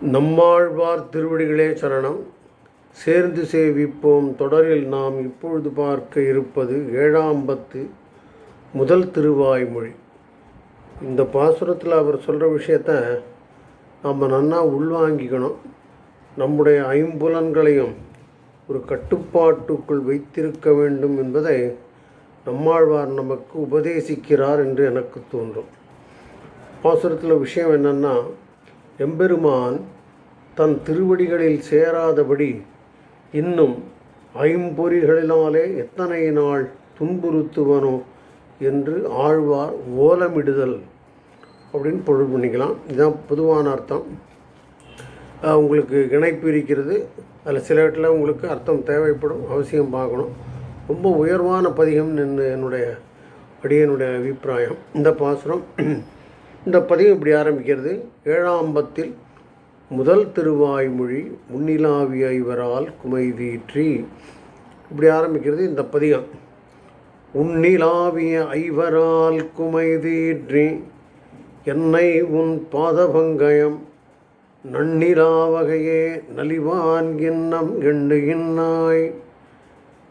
நம்மாழ்வார் திருவடிகளே சரணம். சேர்ந்து சேவிப்போம் தொடரில் நாம் இப்பொழுது பார்க்க இருப்பது ஏழாம் பத்து முதல் திருவாய்மொழி. இந்த பாசுரத்தில் அவர் சொல்கிற விஷயத்த நம்ம நன்னா உள்வாங்கிக்கணும். நம்முடைய ஐம்புலன்களையும் ஒரு கட்டுப்பாட்டுக்குள் வைத்திருக்க வேண்டும் என்பதை நம்மாழ்வார் நமக்கு உபதேசிக்கிறார் என்று எனக்கு தோன்றும். பாசுரத்தில் விஷயம் என்னென்னா எம்பெருமான் தன் திருவடிகளில் சேராதபடி இன்னும் ஐம்பொறிகளினாலே எத்தனை நாள் துன்புறுத்துவனோ என்று ஆழ்வார் ஓலமிடுதல் அப்படின்னு பொருள் பண்ணிக்கலாம். இதுதான் பொதுவான அர்த்தம். உங்களுக்கு இணைப்பு இருக்கிறது. அதில் சில இடத்துல உங்களுக்கு அர்த்தம் தேவைப்படும் அவசியம் பார்க்கணும். ரொம்ப உயர்வான பதிகம் என்று என்னுடைய அடியனுடைய அபிப்பிராயம். இந்த பாசுரம் இந்த பதிவு இப்படி ஆரம்பிக்கிறது. ஏழாம் பத்தில் முதல் திருவாய்மொழி முன்னிலாவிய இவரால் குமைதீற்றி இப்படி ஆரம்பிக்கிறது இந்த பதிகம். உன்னிலாவிய ஐவரால் குமைதீற்றி என்னை உன் பாதபங்கயம் நன்னிலாவகையே நலிவான் எண்ணம் எண்ணுகின்னாய்.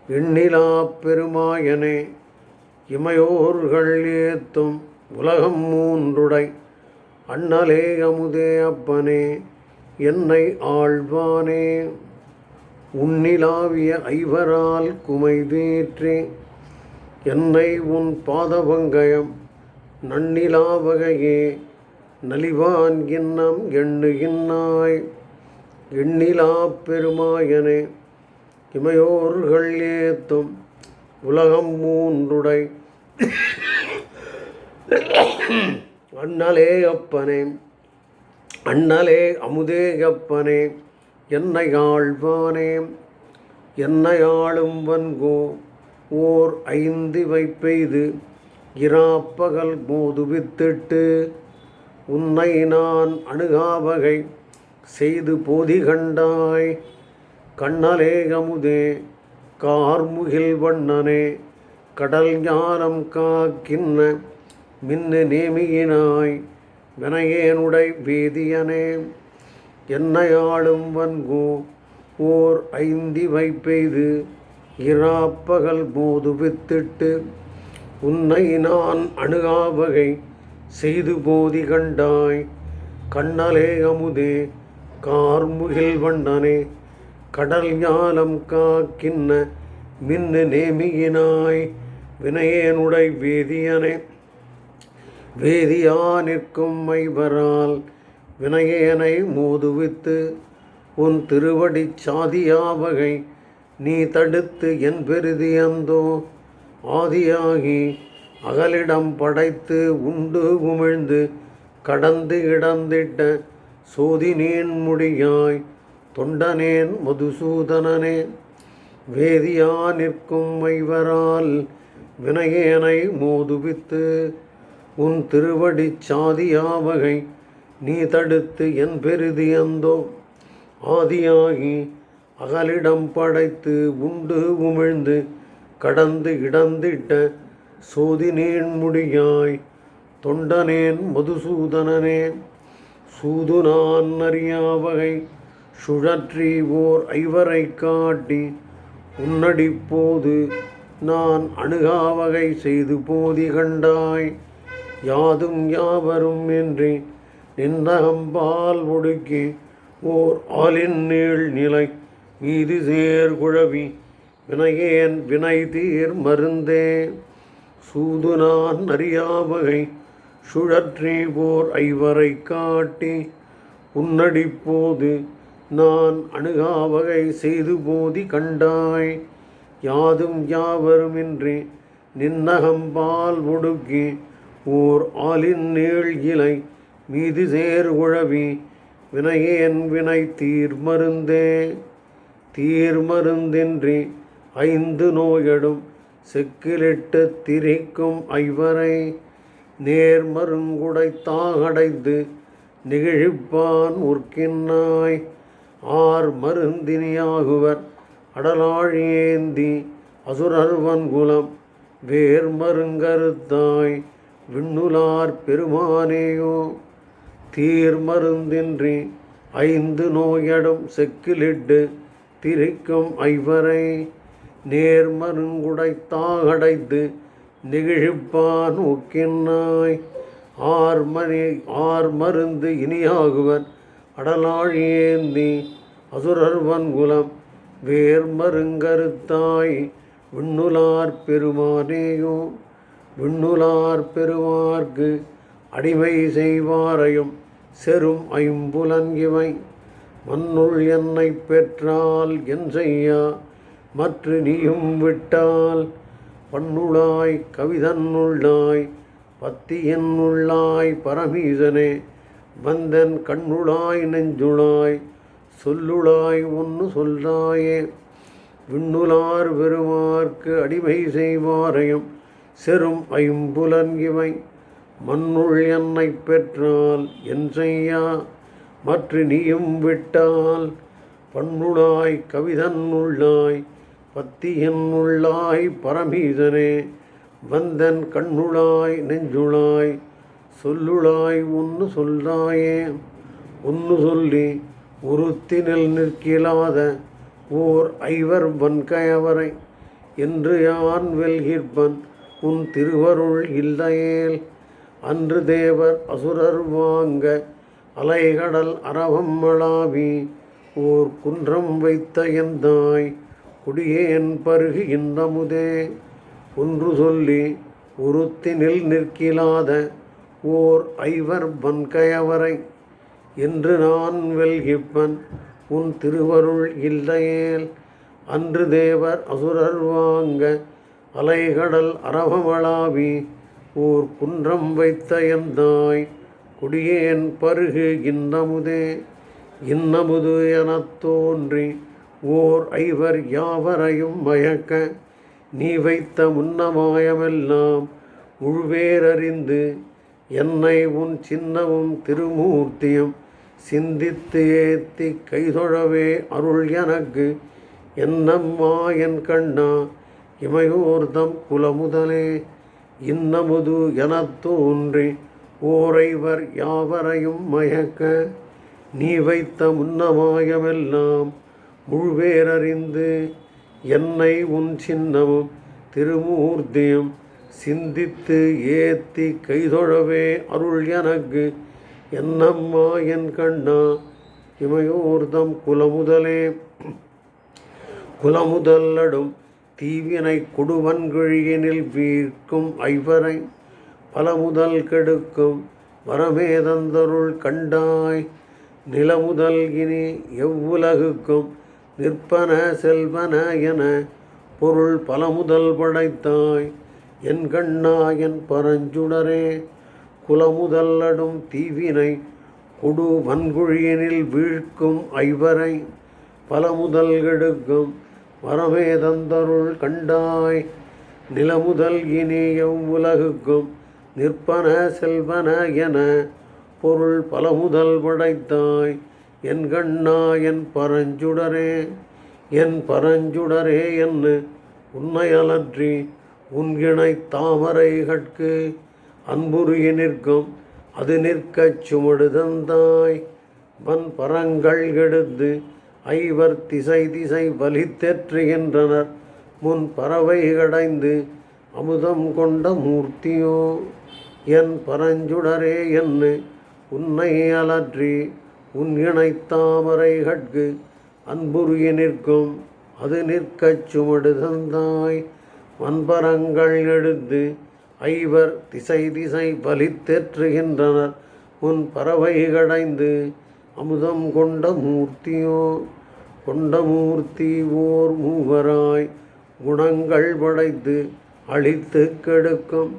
எண்ணிலா பெருமாயனே இமையோர்கள் ஏத்தும் உலகம் மூன்றுடை. அண்ணலே அமுதே அப்பனே என்னை ஆழ்வானே உன்னிலாவிய ஐவரால் குமைதீற்றே என்னை உன் பாதபங்கயம் நன்னிலாவகையே. நலிவான் எண்ணம் எண்ணுகின்னாய் எண்ணிலா பெருமாயனே. இமையோர்கள் ஏத்தும் உலகம் மூன்றுடை. அண்ணலே அப்பனே அண்ணலே அமுதே அப்பனே என்னை ஆழ்வானே என்னை ஆளும் வன்கோ ஓர் ஐந்து வைப்பெய்து இராப்பகல் மோதுவித்திட்டு உன்னை நான் அணுகாவகை செய்து போதி கண்டாய். கண்ணலே அமுதே கார்முகில் வண்ணனே கடல் ஞானம் காக்கின்ன மின்னு நேமியினாய் வினையேனுடை வேதியனே. என்னை ஆளும் வன்கோ ஓர் ஐந்தி வைப்பெய்து இராப்பகல் போது வித்திட்டு உன்னை நான் அணுகாவகை செய்து போதி கண்டாய். கண்ணலே அமுதே கார்முகில் வண்ணனே கடல் ஞானம் காக்கின்ன மின்னு நேமியினாய் வினையேனுடை வேதியனே. வேதியா நிற்கும் மைவரால் வினயேனை மோதுவித்து உன் திருவடிச் சாதியாவகை நீ தடுத்து என் பெருதியந்தோ. ஆதியாகி அகலிடம் படைத்து உண்டு உமிழ்ந்து கடந்து இடந்திட்ட சோதினேன் முடியாய் தொண்டனேன் மதுசூதனனே. வேதியா நிற்கும் மைவரால் வினயேனை மோதுவித்து உன் திருவடிச் சாதியாவகை நீ தடுத்து என் பெருதியந்தோ ஆதியாகி அகலிடம் படைத்து உண்டு உமிழ்ந்து கடந்து இடந்திட்ட சோதினேன் முடியாய் தொண்டனேன் மதுசூதனனேன் சூது நான் அறியாவகை சுழற்றி ஓர் ஐவரை காட்டி உன்னடிப்போது நான் அணுகாவகை செய்து போதி கண்டாய். யாதும் யாவரும் என்று நின்னகம்பால் ஒடுக்கி ஓர் ஆலின் நீள் நிலை மீது சேர் குழவி வினையேன் வினை தீர் மருந்தே. சூது நான் அறியாவகை சுழற்றி போர் ஐவரை காட்டி உன்னடிப்போது நான் அணுகாவகை செய்து போதி கண்டாய். யாதும் யாவருமின்றி நின்னகம்பால் ஒடுக்கி ஓர் ஆலின் நீள் இலை மீது சேர் உழவி வினையேன் வினை தீர் மருந்தே. தீர் மருந்தின்றி ஐந்து நோயடும் செக்கிலிட்டு திரிக்கும் ஐவரை நேர்மருங்குடை தாகடைந்து நிகழிப்பான் உற்கின்னாய் ஆர் மருந்தினியாகுவர் அடலாழியேந்தி அசுரர்வன் குலம் வேர் மருங்கருத்தாய் விண்ணுலார் பெருமானேயோ தீர் மருந்தின்றி ஐந்து நோயடும் செக்கிலிட்டு திரிக்கும் ஐவரை நேர்மருங்குடைத்தாகடைத்து நெகிழிப்பான் ஊக்கினாய் ஆர் மணி ஆர் மருந்து இனியாகுவன் அடலாழியேந்தி அசுரர்வன் குலம் வேர் மருங்கருத்தாய் விண்ணுலார் பெருமானேயோ விண்ணுலார் பெருமார்க்கு அடிமை செய்வாரையும் செரும் ஐம்புலன் இவை. மண்ணுள் என்னை பெற்றால் என் செய்யா? மற்ற நீயும் விட்டால் பண்ணுளாய் கவிதன்னுள்ளாய் பத்தியன்னுள்ளாய் பரமீசனே வந்தன் கண்ணுளாய் நெஞ்சுளாய் சொல்லுளாய் ஒன்று சொல்றாயே. விண்ணுலார் பெருவார்க்கு அடிமை செய்வாரையும் செரும் ஐம்புலன் இவை. மண்ணுள் என்னை பெற்றால் என் செய்யா? மற்ற நீயும் விட்டால் பண்ணுளாய் கவிதன் உள்ளாய் பத்தியன் உள்ளாய் வந்தன் கண்ணுளாய் நெஞ்சுளாய் சொல்லுளாய் ஒன்று சொல்றாயே. ஒன்று சொல்லி உருத்தினில் நிற்கிலாத ஓர் ஐவர் வன்கயவரை என்று யான் வெல்கிற்பன் உன் திருவருள் இல்லையேல் அன்று தேவர் அசுரர் வாங்க அலைகடல் அரவம் மளாவி ஓர் குன்றம் வைத்த எந்தாய் குடியேன் பருகு இன்றமுதே ஒன்று சொல்லி உருத்தினில் நிற்கிலாத ஓர் ஐவர் வன்கயவரை என்று நான் வெல்கிப்பன். உன் திருவருள் இல்லையேல் அன்று தேவர் அசுரர் வாங்க அலைகடல் அரவமளாவி ஓர் குன்றம் வைத்த எந்தாய்? குடியேன் பருகு இன்னமுதே இன்னமுது எனத் தோன்றி ஓர் ஐவர் யாவரையும் மயக்க நீ வைத்த முன்னமாயமெல்லாம் உள்வேரறிந்து என்னை உன் சின்னமும் திருமூர்த்தியும் சிந்தித்து ஏத்தி கைதொழவே அருள் எனக்கு. என்னம்மா என் கண்ணா இமையோர்தம் குலமுதலே. இன்னமுது எனத் தோன்றி ஓரைவர் யாவரையும் மயக்க நீ வைத்த முன்னமாயமெல்லாம் முழுவேரறிந்து என்னை உன் சின்னமும் திருமூர்த்தியும் சிந்தித்து ஏத்தி கைதொழவே அருள் எனக்கு. என்னம்மா என் கண்ணா இமையோர்தம் குலமுதலே. குலமுதல்லடும் தீவினை கொடுவன்கொழியினில் வீர்க்கும் ஐவரை பலமுதல் கெடுக்கும் வரமேதந்தருள் கண்டாய் நிலமுதல் இனி எவ்வுலகுக்கும் நிற்பன செல்வன என பொருள் பலமுதல் படைத்தாய். என் கண்ணாயன் பரஞ்சுடரே குலமுதல்லடும் தீவினை கொடு வன்குழியனில் வீழ்க்கும் ஐவரை பலமுதல் கெடுக்கும் வரவேதந்தருள் கண்டாய் நிலமுதல் இனி எவ்வுலகுக்கும் நிற்பன செல்வன என பொருள் பலமுதல் படைத்தாய். என் கண்ணா என் பரஞ்சுடரே என் பரஞ்சுடரே என்ன உன்னை அலற்றி உன்கிணை தாமரை கட்கு அன்புருகி நிற்கும். அது நிற்கச் சுமடு தந்தாய். வன் பரங்கள் கெடுத்து ஐவர் திசை திசை வலித்தெற்றுகின்றனர் முன் பறவை கடைந்து அமுதம் கொண்ட மூர்த்தியோ என் பரஞ்சுடரே என்று உன்னை அலற்றி உன் இணைத்தாமரை கட்கு அன்புருகி நிற்கும். அது நிற்கச் சுமடு தந்தாய். வன்பரங்கள் எடுத்து ஐவர் திசை திசை பலித்தேற்றுகின்றனர் உன் பறவை கடைந்து அமுதம் கொண்ட மூர்த்தியோ கொண்டமூர்த்தி ஓர் மூவராய் குணங்கள் படைத்து அழித்து கெடுக்கும்.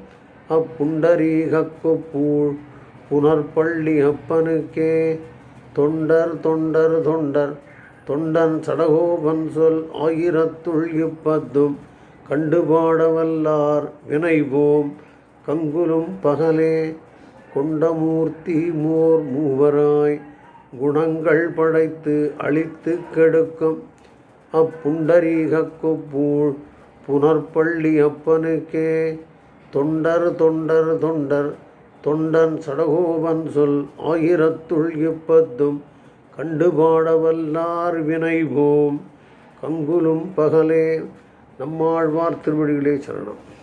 அப்புண்டரீகப்புப்பூழ் புனர்பள்ளி அப்பனுக்கே. தொண்டர் தொண்டர் தொண்டர் தொண்டன் சடகோபன் சொல் ஆயிரத்துள் இப்பத்தும் கண்டுபாடவல்லார் வினைவோம் கங்குலும் பகலே கொண்டமூர்த்தி மோர் மூவராய் குணங்கள் படைத்து அழித்து கெடுக்கும். அப்புண்டரீகக் கொப்பூழ் புனர்பள்ளி அப்பனுக்கே. தொண்டர் தொண்டர் தொண்டர் தொண்டன் சடகோபன் சொல் ஆயிரத்துள் இப்பத்தும் கண்டுபாடவல்லார் வினைவோம் கங்குலும் பகலே நம்மாழ்வார் திருவடிகளே சரணம்.